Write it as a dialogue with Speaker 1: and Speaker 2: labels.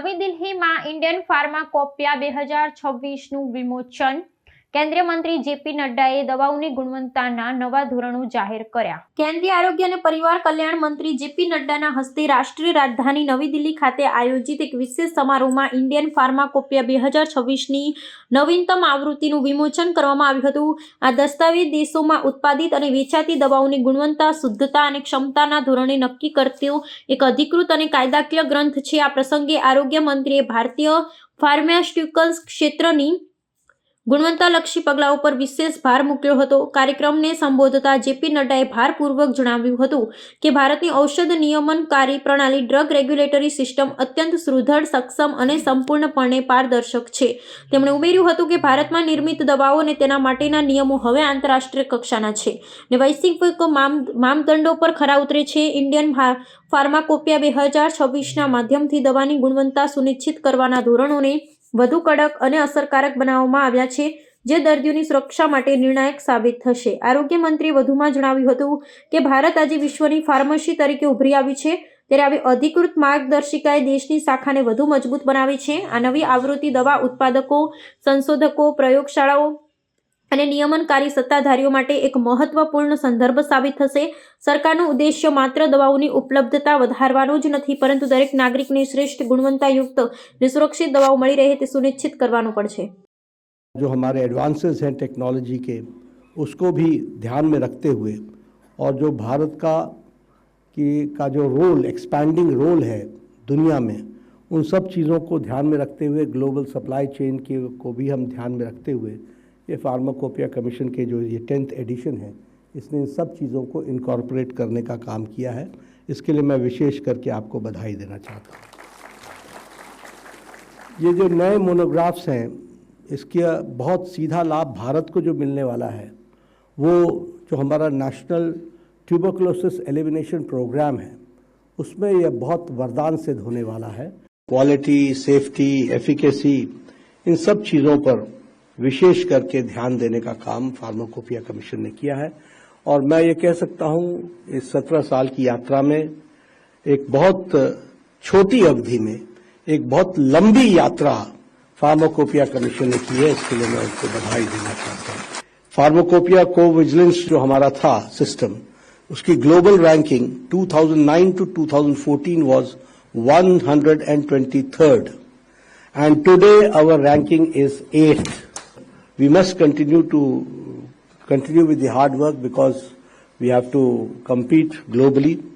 Speaker 1: નવી દિલ્હીમાં ઇન્ડિયન ફાર્માકોપિયા બે હજાર છવ્વીસનું વિમોચન કેન્દ્રીય મંત્રી જેપી નડ્ડાએ દવાઓની ગુણવત્તાના નવા ધોરણો જાહેર કર્યા કેન્દ્રીય આરોગ્ય અને પરિવાર કલ્યાણ મંત્રી જેપી નડ્ડાના હસ્તે રાષ્ટ્રીય રાજધાની નવી દિલ્હી ખાતે આયોજિત એક વિશેષ સમારોહમાં ઇન્ડિયન ફાર્માકોપિયા બે હજાર છવ્વીસની નવીનતમ આવૃત્તિનું વિમોચન કરવામાં આવ્યું હતું આ દસ્તાવેજ દેશોમાં ઉત્પાદિત અને વેચાતી દવાઓની ગુણવત્તા શુદ્ધતા અને ક્ષમતાના ધોરણે નક્કી કરતો એક અધિકૃત અને કાયદાકીય ગ્રંથ છે આ પ્રસંગે આરોગ્ય મંત્રીએ ભારતીય ફાર્માસ્યુટિકલ્સ ક્ષેત્રની ગુણવત્તાલક્ષી પગલાં ઉપર વિશેષ ભાર મૂક્યો હતો કાર્યક્રમને સંબોધતા જેપી નડ્ડાએ ભારપૂર્વક જણાવ્યું હતું કે ભારતની ઔષધ નિયમનકારી પ્રણાલી ડ્રગ રેગ્યુલેટરી સિસ્ટમ અત્યંત સુદૃઢ સક્ષમ અને સંપૂર્ણપણે પારદર્શક છે તેમણે ઉમેર્યું હતું કે ભારતમાં નિર્મિત દવાઓ અને તેના માટેના નિયમો હવે આંતરરાષ્ટ્રીય કક્ષાના છે ને વૈશ્વિક માપદંડો પર ખરા ઉતરે છે ઇન્ડિયન ફાર્માકોપિયા બે હજાર છવ્વીસના માધ્યમથી દવાની ગુણવત્તા સુનિશ્ચિત કરવાના ધોરણોને વધુ કડક અને અસરકારક બનાવવામાં આવ્યા છે જે દર્દીઓની સુરક્ષા માટે નિર્ણાયક સાબિત થશે આરોગ્ય મંત્રીએ વધુમાં જણાવ્યું હતું કે ભારત આજે વિશ્વની ફાર્મસી તરીકે ઉભરી આવી છે ત્યારે આવી અધિકૃત માર્ગદર્શિકાએ દેશની શાખાને વધુ મજબૂત બનાવી છે આ નવી આવૃત્તિ દવા ઉત્પાદકો સંશોધકો પ્રયોગશાળાઓ نے ನಿಯಮનકારી સત્તાધારીઓ માટે એક મહત્વપૂર્ણ સંદર્ભ સાબિત થશે સરકારનો ઉદ્દેશ્ય માત્ર દવાઓની ઉપલબ્ધતા વધારવાનો જ નથી પરંતુ દરેક નાગરિકને શ્રેષ્ઠ ગુણવંતાયુક્ત નિસુરક્ષિત દવાઓ મળી રહે તે સુનિશ્ચિત કરવાનો પણ છે
Speaker 2: જો ہمارے એડવાન્સસ છે ટેકનોલોજી કે उसको भी ધ્યાન મે رکھتے ہوئے اور જો ભારત કા કે કા જો રોલ એક્સપાન્ડિંગ રોલ હે દુનિયા મે उन सब चीजों को ध्यान में रखते हुए ग्लोबल सप्लाई चेन के को भी हम ध्यान में रखते हुए ये फार्माकोपिया कमीशन के जो ये टेंथ एडिशन है इसने इन सब चीज़ों को इनकॉर्पोरेट करने का काम किया है इसके लिए मैं विशेष करके आपको बधाई देना चाहता हूँ ये जो नए मोनोग्राफ्स हैं इसका बहुत सीधा लाभ भारत को जो मिलने वाला है वो जो हमारा नेशनल ट्यूबोक्लोसिस एलिमिनेशन प्रोग्राम है उसमें यह बहुत वरदान सिद्ध होने वाला है क्वालिटी सेफ्टी एफिकेसी इन सब चीज़ों पर विशेष करके ध्यान देने का काम फार्माकोपिया कमीशन ने किया है और मैं ये कह सकता हूं इस सत्रह साल की यात्रा में एक बहुत छोटी अवधि में एक बहुत लंबी यात्रा फार्माकोपिया कमीशन ने की है इसके लिए मैं उनको बधाई देना चाहता हूं फार्माकोपिया को विजिलेंस जो हमारा था सिस्टम उसकी global ranking 2009 to 2014 was 123rd and today our ranking is 8th We must continue to continue with the hard work because we have to compete globally